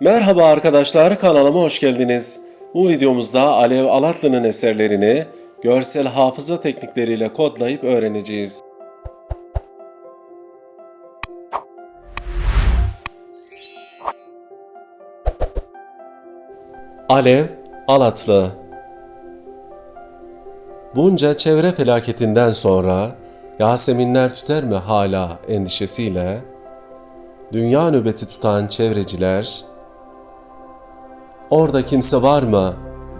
Merhaba arkadaşlar kanalıma hoş geldiniz. Bu videomuzda Alev Alatlı'nın eserlerini görsel hafıza teknikleriyle kodlayıp öğreneceğiz. Alev Alatlı Bunca çevre felaketinden sonra Yaseminler tüter mi hala endişesiyle dünya nöbeti tutan çevreciler orada kimse var mı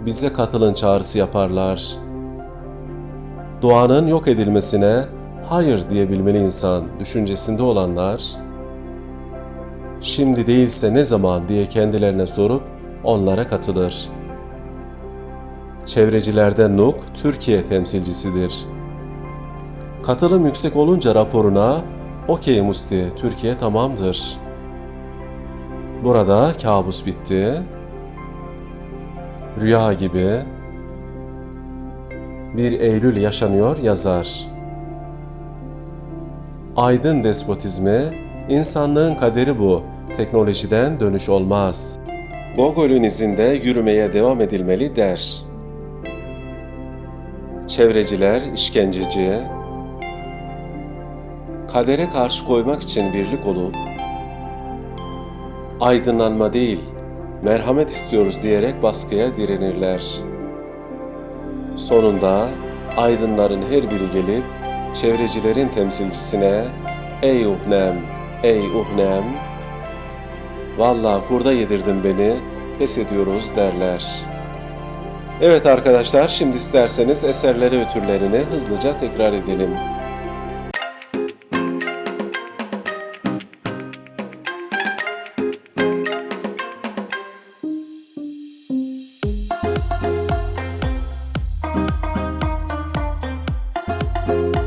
bize katılın çağrısı yaparlar. Doğanın yok edilmesine hayır diyebilmeli insan düşüncesinde olanlar şimdi değilse ne zaman diye kendilerine sorup onlara katılır. Çevrecilerden Nuk Türkiye temsilcisidir. Katılım yüksek olunca raporuna Okey Musti, Türkiye tamamdır. Burada kabus bitti. Rüya gibi bir Eylül yaşanıyor yazar. Aydın despotizmi, insanlığın kaderi bu. Teknolojiden dönüş olmaz. Gogol'ün izinde yürümeye devam edilmeli der. Çevreciler işkenceci, kadere karşı koymak için birlik olup, aydınlanma değil, merhamet istiyoruz diyerek baskıya direnirler. Sonunda aydınların her biri gelip çevrecilerin temsilcisine ''Ey uhnem, ey uhnem, valla kurda yedirdin beni, pes ediyoruz.'' derler. Evet arkadaşlar, şimdi isterseniz eserleri ve türlerini hızlıca tekrar edelim. you